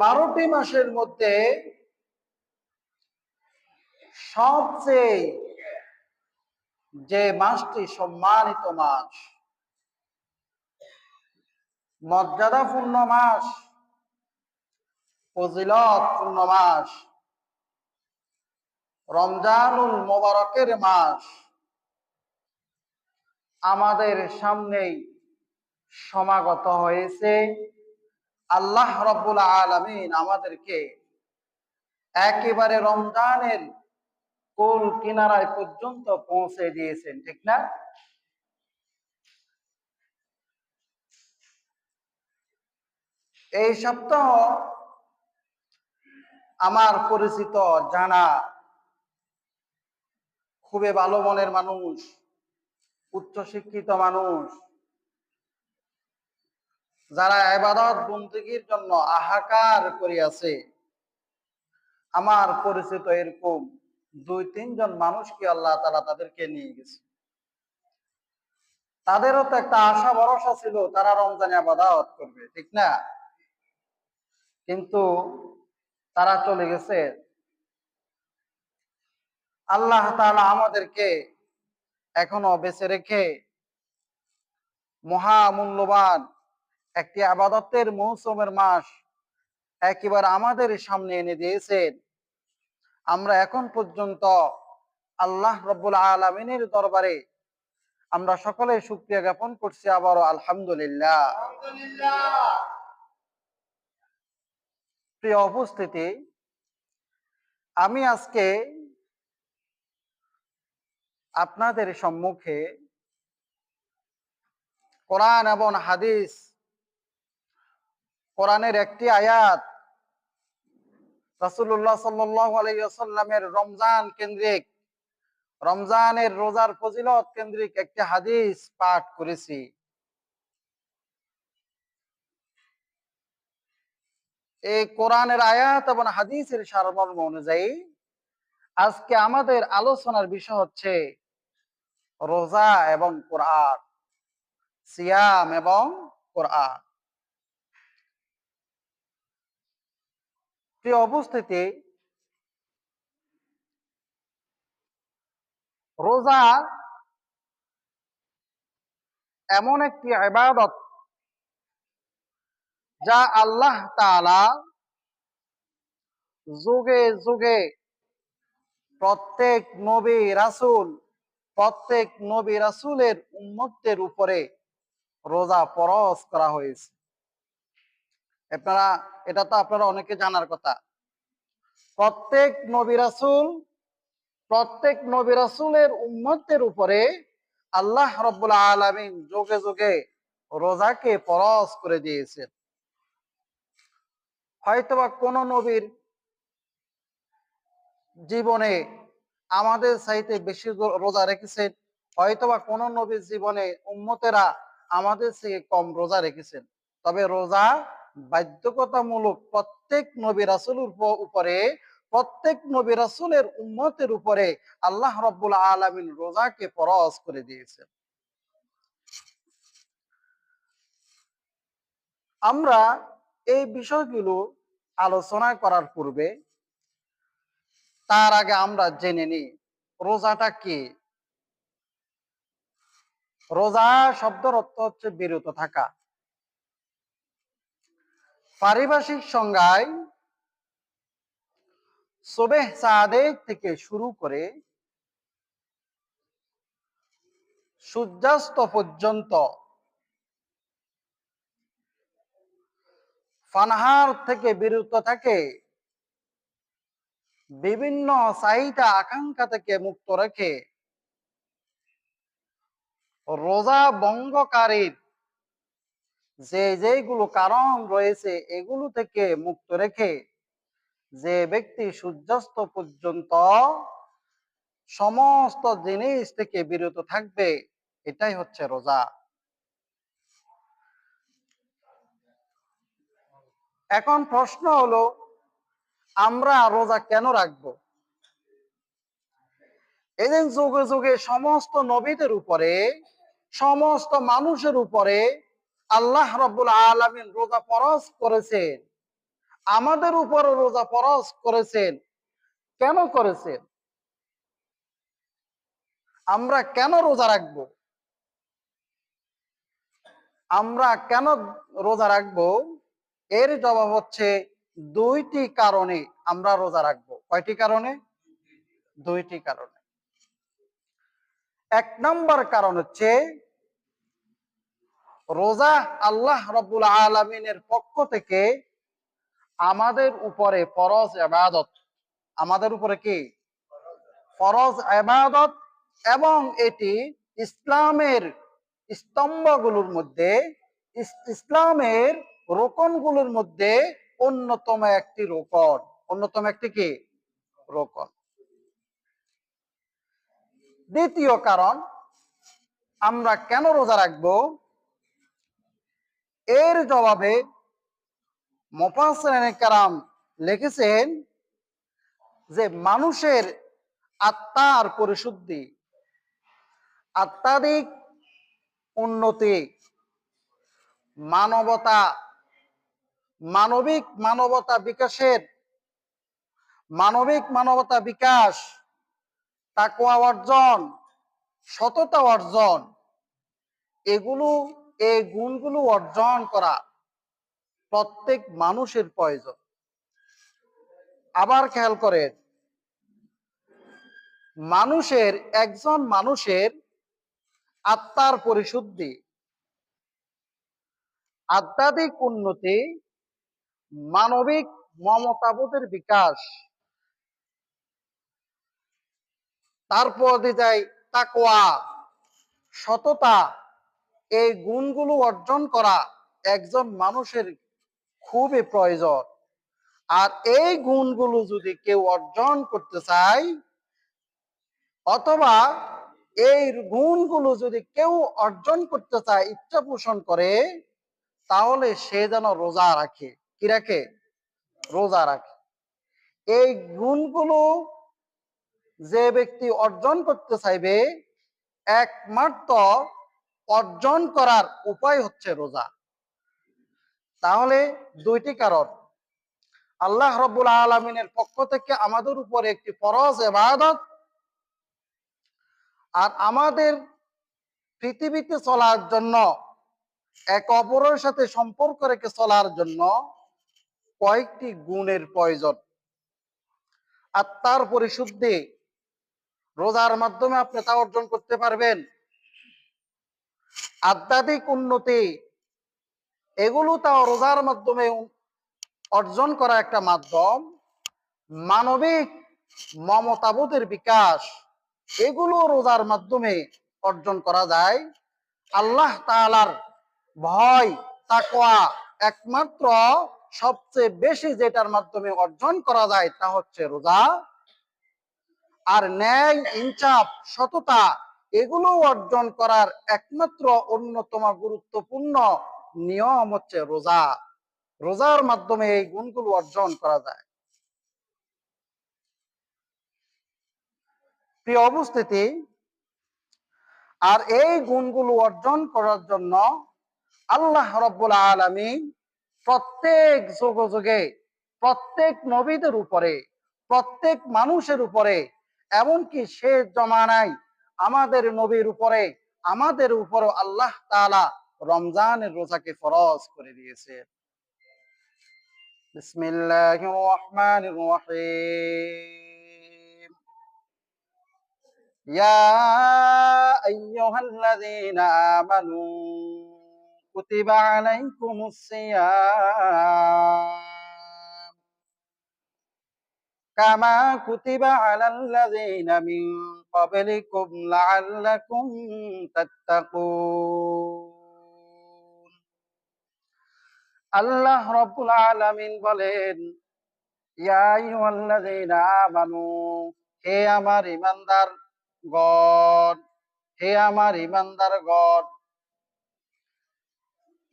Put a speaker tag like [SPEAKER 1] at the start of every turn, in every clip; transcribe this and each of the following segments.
[SPEAKER 1] বারোটি মাসের মধ্যে সবচেয়ে যে মাসটি সম্মানিত মাস, মর্যাদাপূর্ণ মাস, ফজিলতপূর্ণ মাস, রমজানুল মোবারকের মাস আমাদের সামনেই সমাগত হয়েছে। আল্লাহ রব্বুল আলমিন আমাদেরকে একেবারে রমজানের কোল কিনারায় পর্যন্ত পৌঁছে দিয়েছেন, ঠিক না? এই সপ্তাহ আমার পরিচিত জানা খুবই ভালো মনের মানুষ উচ্চ শিক্ষিত মানুষ যারা এবাদত বন্দীগীর জন্য আহাকার করিয়াছে, আমার পরিচিত এরকম দুই, তিনজন মানুষকে আল্লাহ তালা তাদেরকে নিয়ে গেছে। তাদেরও তো একটা আশা, ভরসা ছিল, তারা রমজানে আবাদাত করবে, ঠিক না? কিন্তু তারা চলে গেছে। আল্লাহ তাআলা আমাদেরকে এখনও বেঁচে রেখে মহামূল্যবান একটি আবাদতের মৌসুমের মাস একেবারে আমাদের সামনে এনে দিয়েছেন। আমরা এখন পর্যন্ত আল্লাহ রব্বুল আলমিনের দরবারে আমরা সকলে সুক্রিয়া জ্ঞাপন করছি আবারও আলহামদুলিল্লাহ। প্রিয় উপস্থিতি, আমি আজকে আপনাদের সম্মুখে কোরআন এবং হাদিস কোরআনের একটি আয়াত। রাসুল্লাহ সাল্লামের রমজান কেন্দ্রিক, রমজানের রোজার ফজিলত কেন্দ্রিক একটি হাদিস পাঠ করেছি। এই কোরআনের আয়াত এবং হাদিসের সারমর্ম অনুযায়ী আজকে আমাদের আলোচনার বিষয় হচ্ছে রোজা এবং কোরআন, সিয়াম এবং কোরআন। প্রিয় উপস্থিতি রোজা এমন একটি ইবাদত যা আল্লাহ তাআলা যুগে যুগে প্রত্যেক নবী রাসুল, প্রত্যেক নবী রাসূলের উম্মতের উপরে রোজা ফরজ করা হয়েছে। আপনারা, এটা তো আপনারা অনেকে জানার কথা। প্রত্যেক নবী রাসূল, প্রত্যেক নবী রাসূলের উম্মতের উপরে আল্লাহ রব্বুল আলামিন যোগে যোগে রোজাকে ফরজ করে দিয়েছেন। হয়তোবা কোন নবীর জীবনে আমাদের চাইতে বেশি রোজা রেখেছেন, হয়তোবা কোন নবীর জীবনে উম্মতেরা আমাদের থেকে কম রোজা রেখেছেন। তবে রোজা বাধ্যকতামূলক প্রত্যেক নবী রাসুলের উপরে, প্রত্যেক নবী রাসুলের উম্মতের উপরে আল্লাহ রব্বুল আলমিন রোজাকে ফরজ করে দিয়েছেন। আমরা এই বিষয়গুলো আলোচনা করার পূর্বে, তার আগে আমরা জেনে নিই রোজাটা কি। রোজা শব্দের অর্থ হচ্ছে বিরত থাকা। পারিভাষিক সংজ্ঞায় সোবেহ সাদেক থেকে শুরু করে সূর্যাস্ত পর্যন্ত ফানহার থেকে বিরত থাকে, বিভিন্ন চাহিদা আকাঙ্ক্ষা থেকে মুক্ত রেখে। রোজা ভঙ্গকারীর যে যেগুলো কারণ রয়েছে, এগুলো থেকে মুক্ত রেখে যে ব্যক্তি সূর্যাস্ত পর্যন্ত সমস্ত জিনিস থেকে বিরত থাকবে, এটাই হচ্ছে রোজা। এখন প্রশ্ন হলো, আমরা রোজা কেন রাখব? এদিন যুগে যুগে সমস্ত নবীদের উপরে, সমস্ত মানুষের উপরে আল্লাহ রব্বুল আলমিন রোজা ফরজ করেছেন। আমাদের উপর রোজা ফরজ করেছেন। কেন করেছেন? আমরা কেন রোজা রাখব? আমরা কেন রোজা রাখব? এর জবাব হচ্ছে দুইটি কারণে আমরা রোজা রাখব। কয়টি কারণে? দুইটি কারণে। এক নম্বর কারণ হচ্ছে রোজা আল্লাহ রব্বুল আলমিনের পক্ষ থেকে আমাদের উপরে ফরজ এবাদত আমাদের উপরে কি? ফরজ এবাদত এবং এটি ইসলামের স্তম্ভগুলোর মধ্যে, ইস- ইসলামের রোকনগুলোর মধ্যে অন্যতম একটি রোকন। অন্যতম একটি কি? রোকন। দ্বিতীয় কারণ, আমরা কেন রোজা রাখব? এর জবাবে মোফাসেন কারাম লিখেছেন যে মানুষের আত্মার পরিশুদ্ধি, আত্মাধিক উন্নতি, মানবতা, মানবিক মানবতা বিকাশের, মানবিক মানবতা বিকাশ, তাকওয়া অর্জন, সততা অর্জন, এগুলো এই গুণগুলো অর্জন করা প্রত্যেক মানুষের প্রয়োজন। আবার খেয়াল করে মানুষের, একজন মানুষের আত্মার পরিশুদ্ধি, আধ্যাত্মিক উন্নতি, মানবিক মমতাবোধের বিকাশ, তারপর দিয়ে যায় তাকওয়া, সততা এই গুণগুলো অর্জন করা একজন মানুষের খুবই প্রয়োজন। আর এই গুণগুলো যদি কেউ অর্জন করতে চায়, অথবা এই গুণগুলো যদি কেউ অর্জন করতে চায়, ইচ্ছা পোষণ করে, তাহলে সে যেন রোজা রাখে। কি রাখে? রোজা রাখে। এই গুণগুলো যে ব্যক্তি অর্জন করতে চাইবে, একমাত্র অর্জন করার উপায় হচ্ছে রোজা। তাহলে দুইটি কারণ। আল্লাহ রব্বুল আলমিনের পক্ষ থেকে আমাদের উপর একটি ফরজ এবাদত আর আমাদের পৃথিবীতে চলার জন্য, এক অপরের সাথে সম্পর্ক রেখে চলার জন্য কয়েকটি গুণের প্রয়োজন। আত্মার পরিশুদ্ধি, রোজার মাধ্যমে আপনি তা অর্জন করতে পারবেন। আধ্যাত্মিক উন্নতি, এগুলো তাও রোজার মাধ্যমে অর্জন করা একটা মাধ্যম। মানবিক মমতাবোধের বিকাশ, এগুলো রোজার মাধ্যমে অর্জন করা যায়। আল্লাহ তাআলার ভয়, তাকওয়া একমাত্র সবচেয়ে বেশি যেটার মাধ্যমে অর্জন করা যায় তা হচ্ছে রোজা। আর ন্যায় ইনচাপ সততা এগুলো অর্জন করার একমাত্র অন্যতম গুরুত্বপূর্ণ নিয়ম হচ্ছে রোজা। রোজার মাধ্যমে এই গুণগুলো অর্জন করা যায়। প্রিয় অবস্থিতি, আর এই গুণগুলো অর্জন করার জন্য আল্লাহ রব্বুল আলমী প্রত্যেক যুগ যুগে প্রত্যেক নবীদের উপরে, প্রত্যেক মানুষের উপরে, এমনকি সে জমানায় আমাদের নবীর উপরে, আমাদের উপরও আল্লাহ তালা রমজানের রোজাকে ফরজ করে দিয়েছে। বিসমিল্লাহির রহমানির রহিম। ইয়া আইয়ুহাল্লাযীনা আমানু, কুতিবা আলাইকুমুস সিয়াম। কামা কুতিবা আলাল্লাযীনা মিন ক্বাবলিকুম লাআল্লাকুম আল্লাহ রাব্বুল আলামিন বলেন, ইয়া আইয়ুহাল্লাযীনা আমানু, হে আমার ইমানদার গড হে আমার ইমানদার গণ,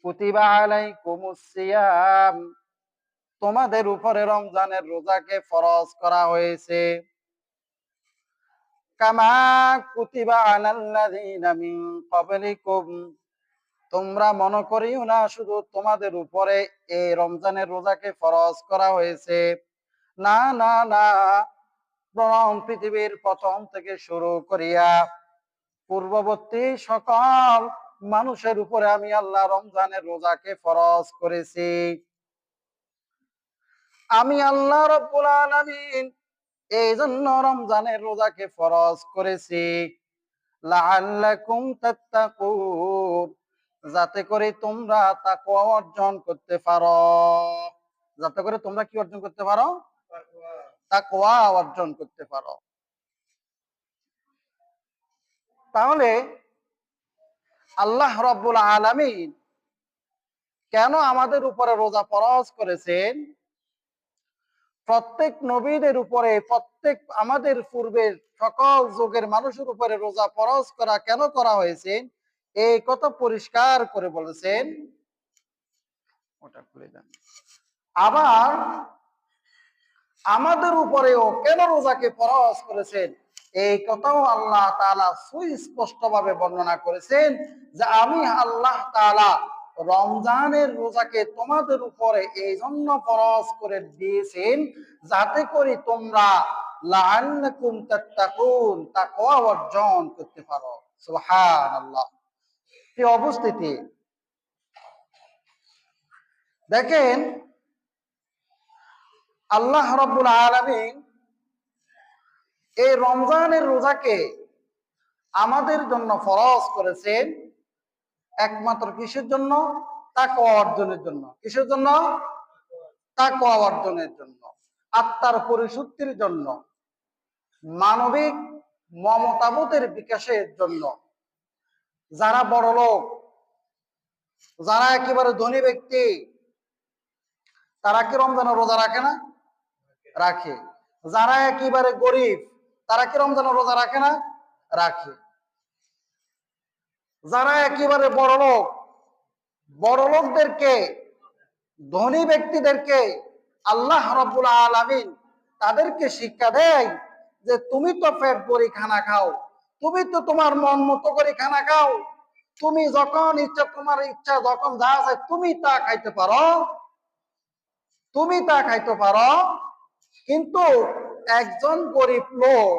[SPEAKER 1] কুতিবা আলাইকুমুস সিয়াম। তোমাদের উপরে রমজানের রোজাকে ফরজ করা হয়েছে। কামা কুতিবা আলাল্লাযীনা মিন ক্বাবলিকুম। তোমরা মনে করিও না, শুধু তোমাদের উপরে এই রমজানের রোজাকে ফরজ করা হয়েছে। না না না, প্রণম পৃথিবীর প্রথম থেকে শুরু করিয়া পূর্ববর্তী সকল মানুষের উপরে আমি আল্লাহ রমজানের রোজাকে ফরজ করেছি। আমি আল্লাহ রব্বুল আলামিন এই জন্য রমজানের রোজাকে ফরজ করেছি। লাআল্লাকুম তাত্তাকুন, যাতে করে তোমরা তাকওয়া অর্জন করতে পারো। যাতে করে তোমরা কি অর্জন করতে পারো? তাকওয়া অর্জন করতে পারো। তাহলে আল্লাহ রব্বুল আলামিন কেন আমাদের উপরে রোজা ফরজ করেছেন? প্রত্যেক নবীদের উপরে, প্রত্যেক আমাদের পূর্বের সকল যুগের মানুষের উপরে রোজা ফরজ করা কেন করা হয়েছে? এই কথা পরিষ্কার করে বলেছেন। আবার আমাদের উপরেও কেন রোজাকে ফরজ করেছেন? এই কথাও আল্লাহ তালা সুস্পষ্ট ভাবে বর্ণনা করেছেন যে আমি আল্লাহ তাআলা রমজানের রোজাকে তোমাদের উপরে এই জন্য ফরজ করে দিয়েছেন যাতে করে তোমরা লাআল্লাকুম তাত্তাকুন, তাকওয়া অর্জন করতে পারো। সুবহানাল্লাহ। কি অবস্থিতি। দেখেন, আল্লাহ রাব্বুল আলামিন এই রমজানের রোজাকে আমাদের জন্য ফরজ করেছেন। একমাত্র কিসের জন্য? তাকওয়া অর্জনের জন্য। কিসের জন্য? তাকওয়া অর্জনের জন্য। আত্মার পরিশুদ্ধির জন্য। মানবিক মমতাবোধের বিকাশের জন্য। যারা বড় লোক, যারা একেবারে ধনী ব্যক্তি, তারা কি রমজানের রোজা রাখে না? রাখে। যারা একেবারে গরিব, তারা কি রমজানের রোজা রাখে না? রাখে। যারা একেবারে বড় লোক, বড় লোকদেরকে, ধনী ব্যক্তিদেরকে আল্লাহ রব্বুল আলামিন তাদেরকে শিক্ষা দেয় যে তুমি তো পেট ভরি খানা খাও, তুমি তো তোমার মন মতো করে খানা খাও, তুমি যখন ইচ্ছা, তোমার ইচ্ছা যখন যা আছে তুমি তা খাইতে পারো, তুমি তা খাইতে পারো, কিন্তু একজন গরিব লোক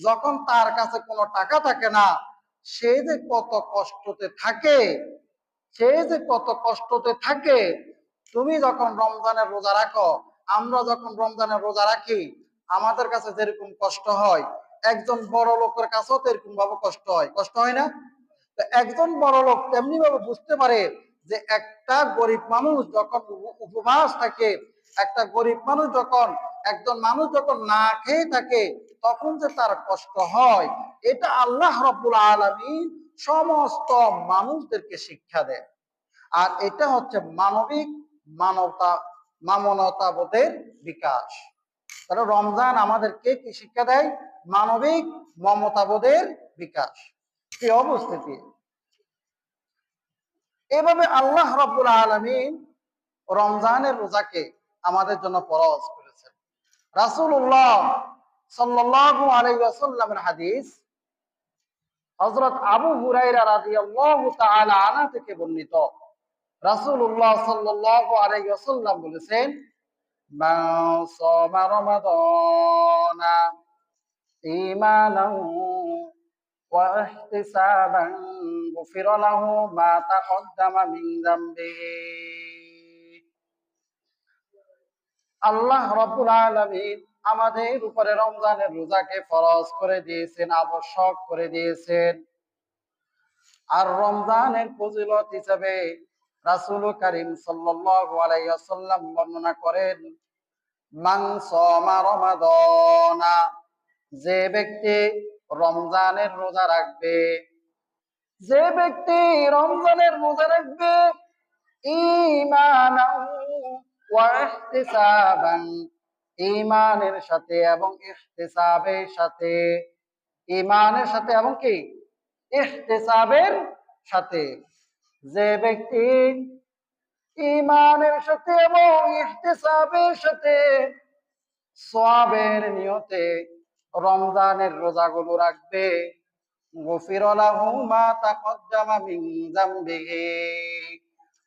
[SPEAKER 1] যখন তার কাছে কোনো টাকা থাকে না সে যে কত কষ্টতে থাকে, সে যে কত কষ্টতে থাকে, তুমি যখন রমজানের রোজা রাখো, আমরা যখন রমজানের রোজা রাখি, আমাদের কাছে যেরকম কষ্ট হয়, একজন বড় লোকের কাছেও তো এরকম ভাবে কষ্ট হয়। কষ্ট হয় না? একজন বড় লোক তেমনি ভাবে বুঝতে পারে যে একটা গরিব মানুষ যখন উপবাস থাকে, একটা গরিব মানুষ যখন, একজন মানুষ যখন না খেয়ে থাকে, তখন যে তার কষ্ট হয় এটা আল্লাহ রব্বুল আলামিন সমস্ত মানুষদেরকে শিক্ষা দেয় আর এটা হচ্ছে মানবিক মানবতা, মানবতাবোধের বিকাশ। তাহলে রমজান আমাদেরকে কি শিক্ষা দেয়? মানবিক মমতাবোধের বিকাশ। কি অবস্থিতি? এভাবে আল্লাহ রব্বুল আলামিন রমজানের রোজাকে আমাদের জন্য ফরজ করেছেন। রাসূলুল্লাহ সাল্লাল্লাহু আলাইহি ওয়াসাল্লামের হাদিস হযরত আবু রাদিয়াল্লাহু তাআলা আনা থেকে বর্ণিত। রাসূলুল্লাহ সাল্লাল্লাহু আলাইহি ওয়াসাল্লাম বলেছেন আল্লাহ রব্বুল আলামিন আমাদের উপরে রমজানের রোজাকে ফরজ করে দিয়েছেন, আবশ্যক করে দিয়েছেন। আর রমজানের ফজিলত হিসাবে রাসূল করিম ওয়াসাল্লাম বর্ণনা করেন সামা রমাদানা, যে ব্যক্তি রমজানের রোজা রাখবে, যে ব্যক্তি রমজানের রোজা রাখবে ইহতিসাবান ইমানের সাথে এবং ইহতেসাবের সাথে। ইমানের সাথে এবং কি? ইহতেসাবের সাথে। যে ব্যক্তি ইমানের সাথে এবং ইহতেসাবের সাথে সোয়াবের নিয়তে রমজানের রোজাগুলো রাখবে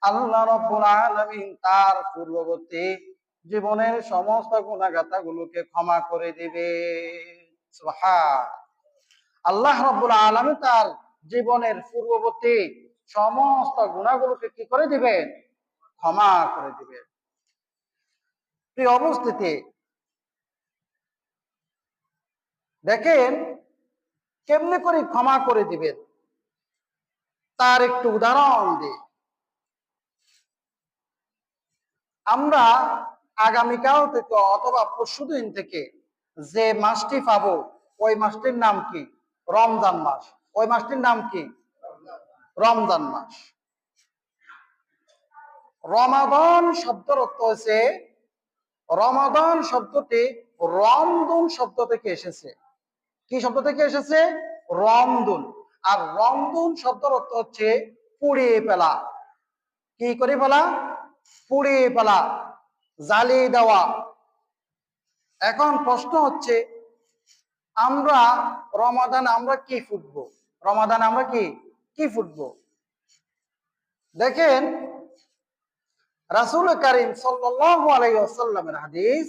[SPEAKER 1] আল্লাহ রব্বুল আলমিন তার পূর্ববর্তী জীবনের সমস্ত গুণাগাতা গুলোকে ক্ষমা করে দিবে। আল্লাহ রব্বুল আলামিন তার জীবনের পূর্ববর্তী সমস্ত গুণাগুলোকে কি করে দিবেন? ক্ষমা করে দিবেন। অবস্থিতি, দেখেন কেমনে করে ক্ষমা করে দিবেন? তার একটু উদাহরণ দিই। আমরা আগামীকাল থেকে অথবা পরশুদিন থেকে যে মাসটি পাবো, ওই মাসটির নাম কি? রমজান মাস। ওই মাসটির নাম কি? রমজান মাস। রমাদান শব্দের অর্থ হচ্ছে, রমাদান শব্দটি রমদুন শব্দ থেকে এসেছে। কি শব্দ থেকে এসেছে? রমদুন। আর রমদুন শব্দের অর্থ হচ্ছে পুড়িয়ে ফেলা। কি করে ফেলা? পুড়িয়ে ফেলা। জ্বালিয়ে দেওয়া। এখন প্রশ্ন হচ্ছে, আমরা রমাদান আমরা কি ফুটবো? রমাদান আমরা কি কি ফুটবো? দেখেন, রাসূল করিম ওয়াসাল্লামের হাদিস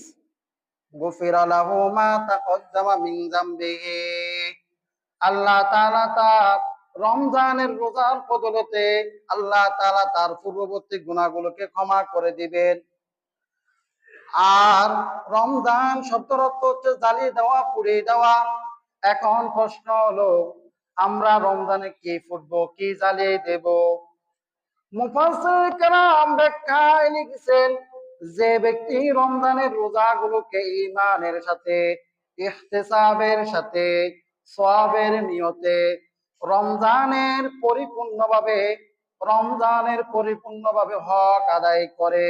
[SPEAKER 1] আল্লাহ তার রমজানের রোজার বদলতে আল্লাহ তাআলা তার পূর্ববর্তী গুনাহগুলোকে ক্ষমা করে দিবেন। আর রমজান শব্দের হচ্ছে জ্বালিয়ে দেওয়া, পুড়িয়ে দেওয়া। এখন প্রশ্ন হলো, আমরা রমজানে কি ফুটবো, কি জ্বালিয়ে দেব? ব্যাখ্যায় লিখেছেন, যে ব্যক্তি রমজানের রোজাগুলোকে ঈমানের সাথে, ইহতিসাবের সাথে, সওয়াবের নিয়তে রমজানের পরিপূর্ণভাবে রমজানের পরিপূর্ণভাবে হক আদায় করে।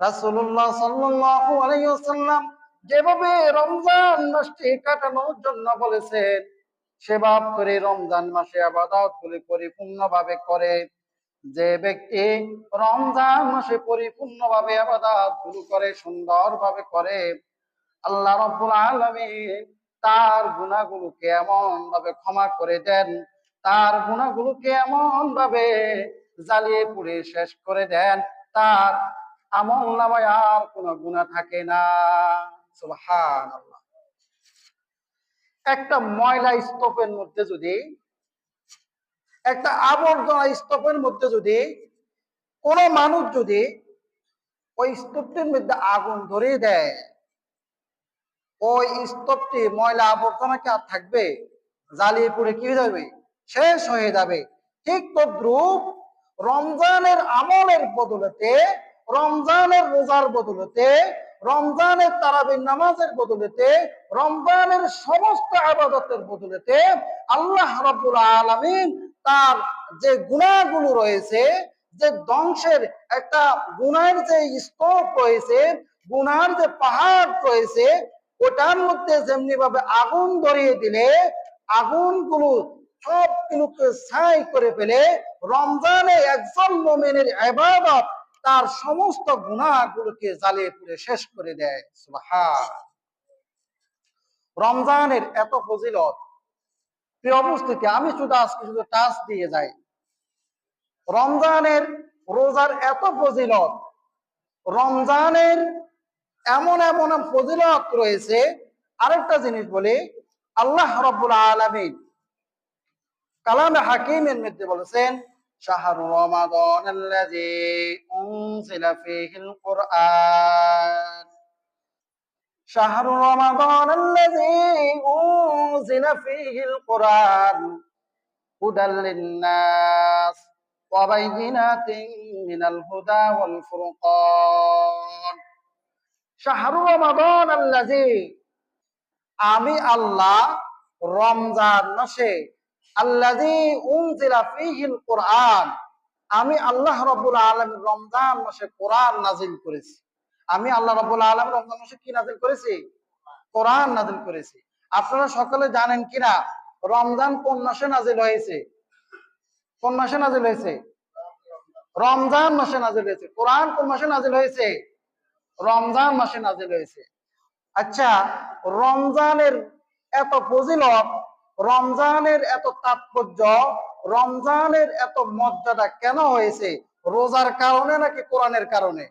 [SPEAKER 1] রাসূলুল্লাহ সাল্লাল্লাহু আলাইহি ওয়াসাল্লাম যেভাবে রমজান মাসটি কাটানোর জন্য বলেছেন সেভাব করে রমজান মাসে আবাদত পরিপূর্ণভাবে করে। যে ব্যক্তি রমজান মাসে পরিপূর্ণভাবে আবাদতগুলো করে, সুন্দরভাবে করে, আল্লাহ রাব্বুল আলামিন তার গুনাহগুলোকে এমন ভাবে ক্ষমা করে দেন, তার গুনাহগুলোকে এমন ভাবে জ্বালিয়ে পুড়ে শেষ করে দেন, তার আমল নামায় আর কোনো গুণা থাকে না। সুবহানাল্লাহ। একটা ময়লা স্তূপের মধ্যে যদি, একটা আবর্জনা স্তূপের মধ্যে যদি কোন মানুষ যদি ওই স্তূপটির মধ্যে আগুন ধরিয়ে দেয়, ওই স্তূপটি ময়লা আবর্জনাকে আর থাকবে, জ্বালিয়ে পুড়ে কি হয়ে যাবে? শেষ হয়ে যাবে। ঠিক তদ্রুপ রমজানের আমলের বদলতে রমজানের রোজার বদলতে, রমজানের তারাবির নামাজের বদলতে, রমজানের সমস্ত আবাদতের বদলতে আল্লাহ রাব্বুল আলামিন তার যে গুণাগুলো রয়েছে, যে ধ্বংসের একটা গুণার যে স্তূপ রয়েছে গুনার যে পাহাড় রয়েছে, ওটার মধ্যে যেমনি ভাবে আগুন ধরিয়ে দিলে, আগুনগুলো সবগুলোকে ছাই করে ফেলে, রমজানে একজন মোমেনের ইবাদত তার সমস্ত গুণাগুলোকে জ্বালিয়ে পুড়ে শেষ করে দেয়। রমজানের এত ফজিলত। প্রিয় অবস্থিতি আমি শুধু আজকে শুধু টাচ দিয়ে যাই। রমজানের রোজার এত ফজিলত। রমজানের এমন এমন ফজিলত রয়েছে। আরেকটা জিনিস বলি, আল্লাহ রব্বুল আলামিন কালামে হাকিমের মধ্যে বলেছেন শাহরু রমাদান আল্লাযী উনজিলা ফীহিল কুরআন শাহরু রমাদান আল্লাযী উনজিলা ফীহিল কুরআন হুদাল লিন-নাস ওয়া বাইয়িনাতিন মিনাল হুদা ওয়াল ফুরকান শাহরু রমাদান আল্লাযী আমি আল্লাহ রমজান মাসে আল্লাযী উনজিলা ফীহিল আমি আল্লাহ রাব্বুল আলামিন রমজান মাসে কোরআন নাজিল করেছি। আমি আল্লাহ রাব্বুল আলামিন রমজান মাসে কি নাজিল করেছি? কোরআন নাজিল করেছি। আপনারা সকলে জানেন কিনা, রমজান কোন মাসে নাজিল হয়েছে? কোন মাসে নাজিল হয়েছে? রমজান মাসে নাজিল হয়েছে। কোরআন কোন মাসে নাজিল হয়েছে? রমজান মাসে নাজিল হয়েছে। আচ্ছা রমজানের এত ফজিলত রমজানের এত তাৎপর্য, রমজানের এত মর্যাদা কেন হয়েছে? রোজার কারণে নাকি কোরআনের কারণে?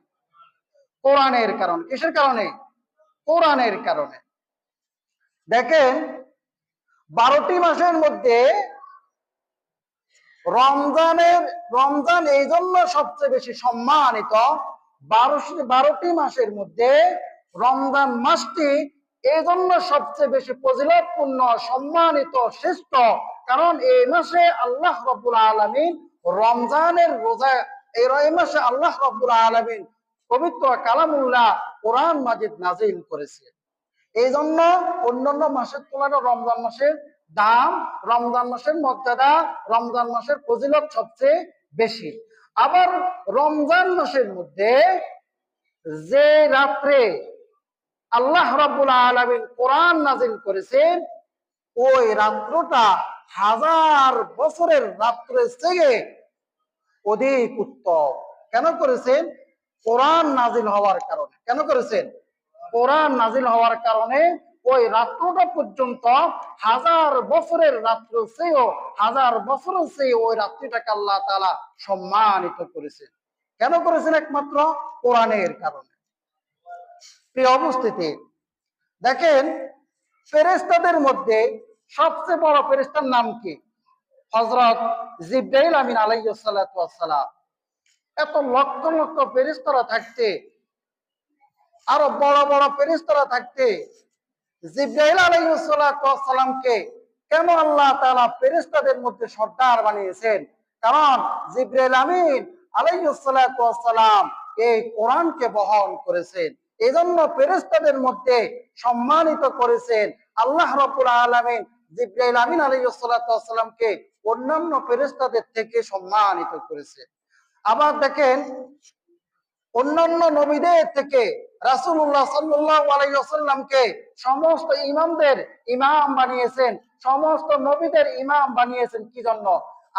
[SPEAKER 1] কোরআনের কারণে। কিসের কারণে? কোরআনের কারণে। দেখেন, বারোটি মাসের মধ্যে রমজানের, রমজান এই জন্য সবচেয়ে বেশি সম্মানিত বারোটি মাসের মধ্যে রমজান মাসটি এই জন্য সবচেয়ে বেশি ফজিলতপূর্ণ সম্মানিত, শ্রেষ্ঠ। কারণ এই মাসে আল্লাহ রব্বুল আলমিন রমজানের রোজা, এই মাসে আল্লাহ রব্বুল আলমিন পবিত্র কালামুল্লাহ কোরআন মাজিদ নাজিল করেছে। এই জন্য অন্যান্য মাসের তুলনায় রমজান মাসের দাম, রমজান মাসের মর্যাদা, রমজান মাসের ফজিলত সবচেয়ে বেশি। আবার রমজান মাসের মধ্যে যে রাত্রে আল্লাহ রাব্বুল আলামিন কোরআন নাজিল করেছেন, ওই রাত্রটা হাজার বছরের রাত্রের থেকে অধিক উত্তম। কেন করেছেন? কোরআন নাজিল হওয়ার কারণে। কেন করেছেন? কোরআন নাজিল হওয়ার কারণে ওই রাত্রটা পর্যন্ত হাজার বছরের রাত্র চেয়েও হাজার বছরের চেয়ে ওই রাত্রিটাকে আল্লাহ তালা সম্মানিত করেছেন। কেন করেছেন একমাত্র? কোরআনের কারণে। প্রিয় উপস্থিতি, দেখেন ফেরেস্তাদের মধ্যে সবচেয়ে বড় ফেরেস্তার নাম কি? হজরত জিব্রাইল আমিন আলাইসালাম এত লক্ষ লক্ষ ফেরিস্তরা থাকতে, আরও বড় বড় ফেরিস্তরা থাকতে জিব্রাইল আলাইসালামকে কেন আল্লাহ তালা ফেরিস্তাদের মধ্যে সর্দার বানিয়েছেন? কারণ জিব্রাইল আমিন আলাইসালাম এই কোরআনকে বহন করেছেন। এই জন্য ফেরেস্তাদের মধ্যে সম্মানিত করেছেন আল্লাহ রব্বুল আলমিন জিব্রাইল আমিন আলাইসালামকে অন্যান্য ফেরেস্তাদের থেকে সম্মানিত করেছেন। আবার দেখেন, অন্যান্য নবীদের থেকে রাসুল্লাহ সাল্লাহ আলাইসাল্লামকে সমস্ত ইমামদের ইমাম বানিয়েছেন, সমস্ত নবীদের ইমাম বানিয়েছেন কি জন্য?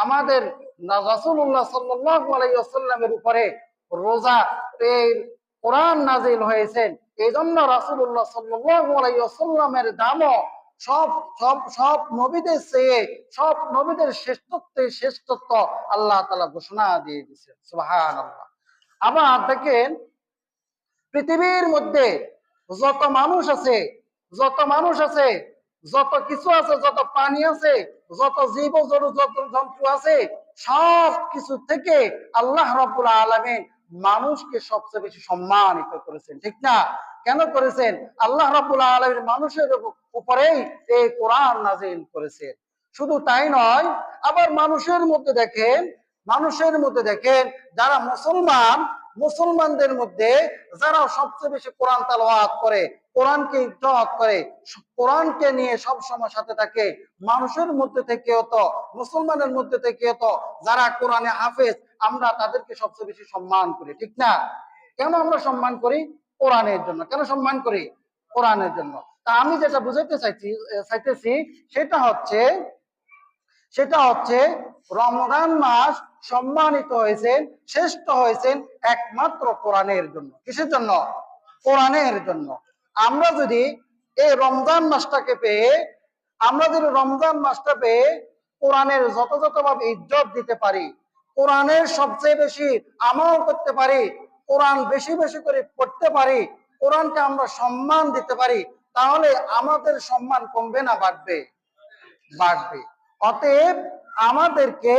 [SPEAKER 1] আমাদের উপরে রোজা কোরআন নাজিল হয়েছেন। এই জন্য রাসুল্লাহ সাল্লামের দামও সব সব সব নবীদের চেয়ে, সব নবীদের শ্রেষ্ঠত্বের শ্রেষ্ঠত্ব আল্লাহ তালা ঘোষণা দিয়ে দিয়েছেন। সুবাহান আল্লাহ আবার দেখেন, পৃথিবীর মধ্যে যত মানুষ আছে, যত মানুষ আছে, যত কিছু আছে, যত প্রাণী আছে, যত জীব জন্তু আছে, সব কিছু থেকে আল্লাহ রব্বুল আলমিন মানুষকে সবচেয়ে বেশি সম্মানিত করেছেন, ঠিক না? কেন করেছেন? আল্লাহ রাবুল আলমীর মানুষের উপরেই এই কোরআন নাজিল করেছেন। শুধু তাই নয়, আবার মানুষের মধ্যে দেখেন, মানুষের মধ্যে দেখেন, যারা মুসলমান, মুসলমানদের মধ্যে যারা সবচেয়ে বেশি কোরআন তালোয়াত করে কোরআনকে ইজ্জত করে, কোরআনকে নিয়ে সব সময় সাথে থাকে। মানুষের মধ্যে থেকেও তো, মুসলমানের মধ্যে থেকেও তো যারা কোরআনে হাফেজ, আমরা তাদেরকে সবচেয়ে বেশি সম্মান করি, ঠিক না? কেন আমরা সম্মান করি? কোরআনের জন্য। কেন সম্মান করি? কোরআনের জন্য। তা আমি যেটা বুঝাইতে চাইছি চাইতেছি, সেটা হচ্ছে সেটা হচ্ছে রমজান মাস সম্মানিত হয়েছেন শ্রেষ্ঠ হয়েছেন একমাত্র কোরআনের জন্য। কিসের জন্য? কোরআনের জন্য। আমরা যদি এই রমজান মাসটাকে পেয়ে, আমরা যদি রমজান মাসটা পেয়ে কোরআনের যথাযথভাবে ইজ্জত দিতে পারি, কোরআনের সবচেয়ে বেশি আমল করতে পারি, কোরআন বেশি বেশি করে পড়তে পারি, কোরআনকে আমরা সম্মান দিতে পারি, তাহলে আমাদের সম্মান কমবে না, বাড়বে। বাড়বে। অতএব আমাদেরকে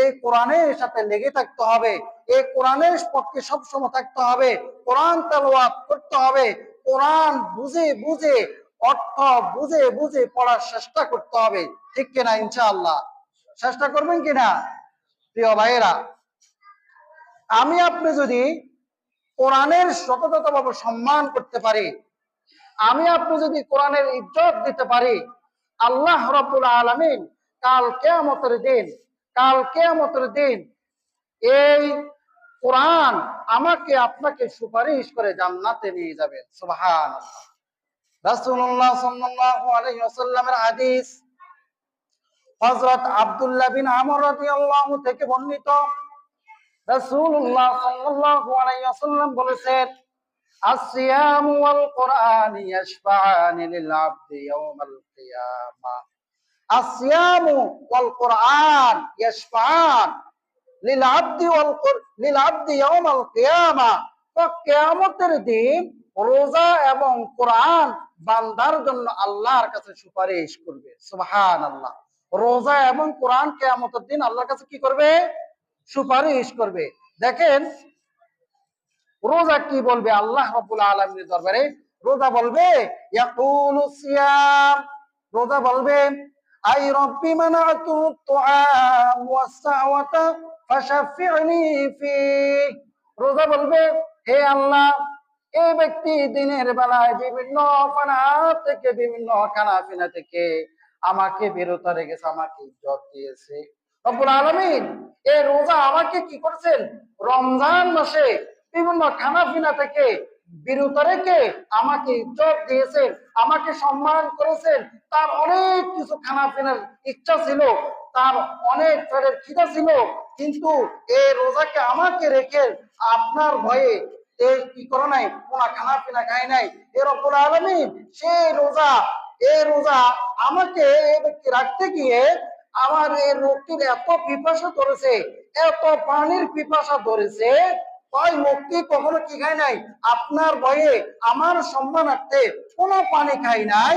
[SPEAKER 1] এই কোরআনের সাথে লেগে থাকতে হবে, এই কোরআনের পক্ষে সবসময় থাকতে হবে, কোরআন তালোয়াত করতে হবে কোরআন বুঝে বুঝে, অর্থ বুঝে বুঝে পড়ার চেষ্টা করতে হবে। ঠিক কিনা, ইনশাআল্লাহ? চেষ্টা করবেন কিনা? প্রিয় ভাইয়েরা, আমি আপনি যদি কোরআনের শতভাবে সম্মান করতে পারি, আমি আপনি যদি কোরআনের ইজ্জত দিতে পারি, আল্লাহ রব্বুল আলমিন কাল কেয়ামতের দিন, কাল কেয়ামতের দিন এই কোরআন আমাকে আপনাকে সুপারিশ করে জান্নাতে নিয়ে যাবেন সুবহান রাসূলুল্লাহ সাল্লাল্লাহু আলাইহি ওয়াসাল্লামের হাদিস হযরত আব্দুল্লাহ বিন আমর রাদিয়াল্লাহু থেকে বর্ণিত রাসূলুল্লাহ সাল্লাল্লাহু আলাইহি ওয়াসাল্লাম বলেছেন الصيام والقرآن يشفعان للعبد يوم القيامة আসিয়ামু ওয়াল কোরআন ইয়াশফাআন তো কিয়ামতের দিন রোজা এবং কোরআন বান্দার জন্য আল্লাহর কাছে সুপারিশ করবে। সুবহানাল্লাহ। রোজা এবং কোরআন কিয়ামতের দিন আল্লাহর কাছে কি করবে? সুপারিশ করবে। দেখেন, রোজা কি বলবে আল্লাহ আলামিনের দরবারে? রোজা বলবে রোজা বলবে, আই রব্বি ওয়াসসাওয়াতা ফাশাফি'নি ফি রোজা বলবে, হে আল্লাহ, এই ব্যক্তি দিনের বেলায় বিভিন্ন পানা থেকে, বিভিন্ন খানা পিনা থেকে আমাকে বিরত রেখেছে, আমাকে ইজ্জত দিয়েছে। রমজান মাসে বিভিন্ন থেকে রেখে আমাকে দিয়েছেন, আমাকে সম্মান করেছেন। তার অনেক কিছু ইচ্ছা ছিল, তার অনেক খিদা ছিল কিন্তু এই রোজাকে আমাকে রেখে আপনার ভয়ে কি করে নাই কোনা খানা পিনা খাই নাই। এর রব্বুল আলামিন সেই রোজা এই রোজা আমাকে ব্যক্তি রাখতে গিয়ে আমার এই রোগটির এত পিপাসা ধরেছে, এত পানির পিপাসা ধরেছে, ওই লোকটি কখনো কি খায় নাই? আপনার ভয়ে আমার সম্মানার্থে কোনো পানি খাই নাই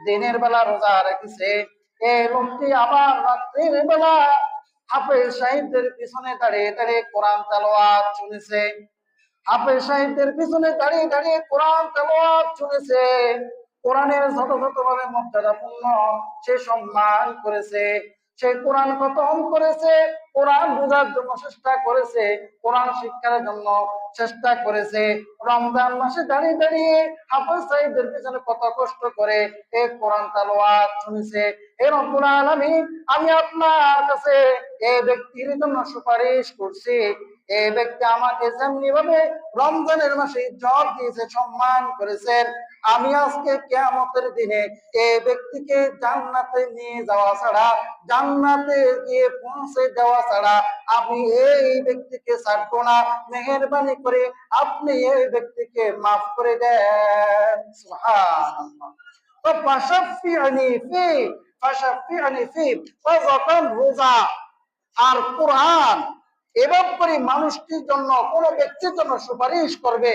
[SPEAKER 1] দিনের বেলা রোজা রেখেছে। এই লোকটি আবার রাত্রির বেলা হাফেজ সাহেবদের পিছনে দাঁড়িয়ে দাঁড়িয়ে কোরআন তেলাওয়াত শুনেছে। হাফেজ সাহেবদের পিছনে দাঁড়িয়ে দাঁড়িয়ে কোরআন তেলাওয়াত শুনেছে। কোরআনের ছোট ছোট ভাবে মর্যাদাপূর্ণ সে সম্মান করেছে। সে কোরআন খতম করেছে? কোরআন বোঝার জন্য চেষ্টা করেছে, কোরআন শিক্ষার জন্য চেষ্টা করেছে। রমজান মাসে দাঁড়িয়ে দাঁড়িয়ে হাফেজ সাহেবদের পিছনে কত কষ্ট করে এই কোরআন তালোয়াত শুনেছে। এর রব্বুল আলামিন, আমি আপনার কাছে এ ব্যক্তির জন্য সুপারিশ করছি। ব্যক্তি আমাকে যেমনি ভাবে রমজানের মাসে ইজ্জত দিয়েছে, সম্মান করেছেন আমি আজকে দিনে ব্যক্তিকে জান্নাতে নিয়ে যাওয়া ছাড়া, জান্নাতে গিয়ে পৌঁছে দেওয়া ছাড়া আমি এই ব্যক্তিকে না। মেহরবানি করে আপনি এই ব্যক্তিকে মাফ করে দেন। তো ফাশাফিআনি ফি ফাশাফিআনি ফি যখন রোজা আর কোরআন এবার করে মানুষটির জন্য, কোন ব্যক্তির জন্য সুপারিশ করবে,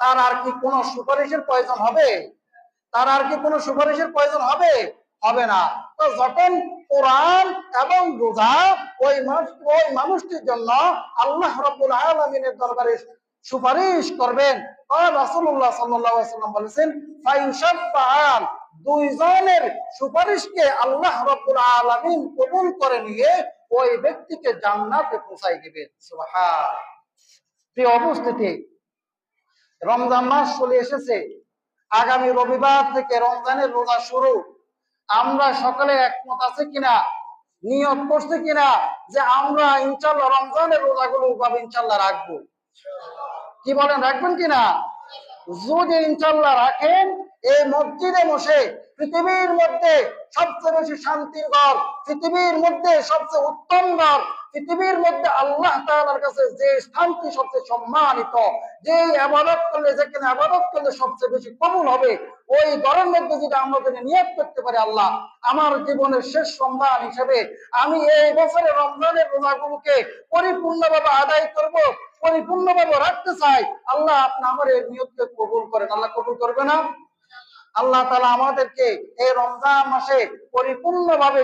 [SPEAKER 1] তার আর কি কোন সুপারিশের প্রয়োজন হবে? তার আর কি কোন সুপারিশের প্রয়োজন হবে? হবে না। তো যখন কোরআন এবং রোজা ওই ওই মানুষটির জন্য আল্লাহ রাব্বুল আলামিনের দরবারে সুপারিশ করবেন রাসূলুল্লাহ সাল্লাল্লাহু আলাইহি বলেছেন দুইজনের সুপারিশকে আল্লাহ রাব্বুল আলামিন কবুল করে নিয়ে ওই ব্যক্তিকে জান্নাতে পৌঁছাই প্রিয় উপস্থিতি রমজান মাস চলে এসেছে। আগামী রবিবার থেকে রমজানের রোজা শুরু। আমরা সকলে একমত আছে কিনা? নিয়ত করছে কিনা? যে আমরা ইনশাল্লাহ রমজানের রোজাগুলো ভাবে ইনশাল্লাহ রাখব। কি বলেন, রাখবেন কিনা? যদি ইনশাল্লাহ রাখেন এই মসজিদে বসে পৃথিবীর মধ্যে সবচেয়ে বেশি শান্তির ঘর, পৃথিবীর মধ্যে সবচেয়ে উত্তম ঘর, পৃথিবীর মধ্যে আল্লাহ তাআলার কাছে যে স্থানটি সবচেয়ে সম্মানিত যে আবাদত করলে, যেখানে আবাদত করলে সবচেয়ে বেশি কবুল হবে, ওই ঘরের মধ্যে যদি আমরা যদি নিয়োগ করতে পারি আল্লাহ, আমার জীবনের শেষ সম্মান হিসেবে আমি এই বছরে রমজানের রোজাগুলোকে পরিপূর্ণভাবে আদায় করব, পরিপূর্ণভাবে রাখতে চাই, আল্লাহ আপনি আমার এই নিয়োগকে কবুল করেন। আল্লাহ কবুল করবে না? আল্লাহ তালা আমাদেরকে এই রমজান মাসে পরিপূর্ণভাবে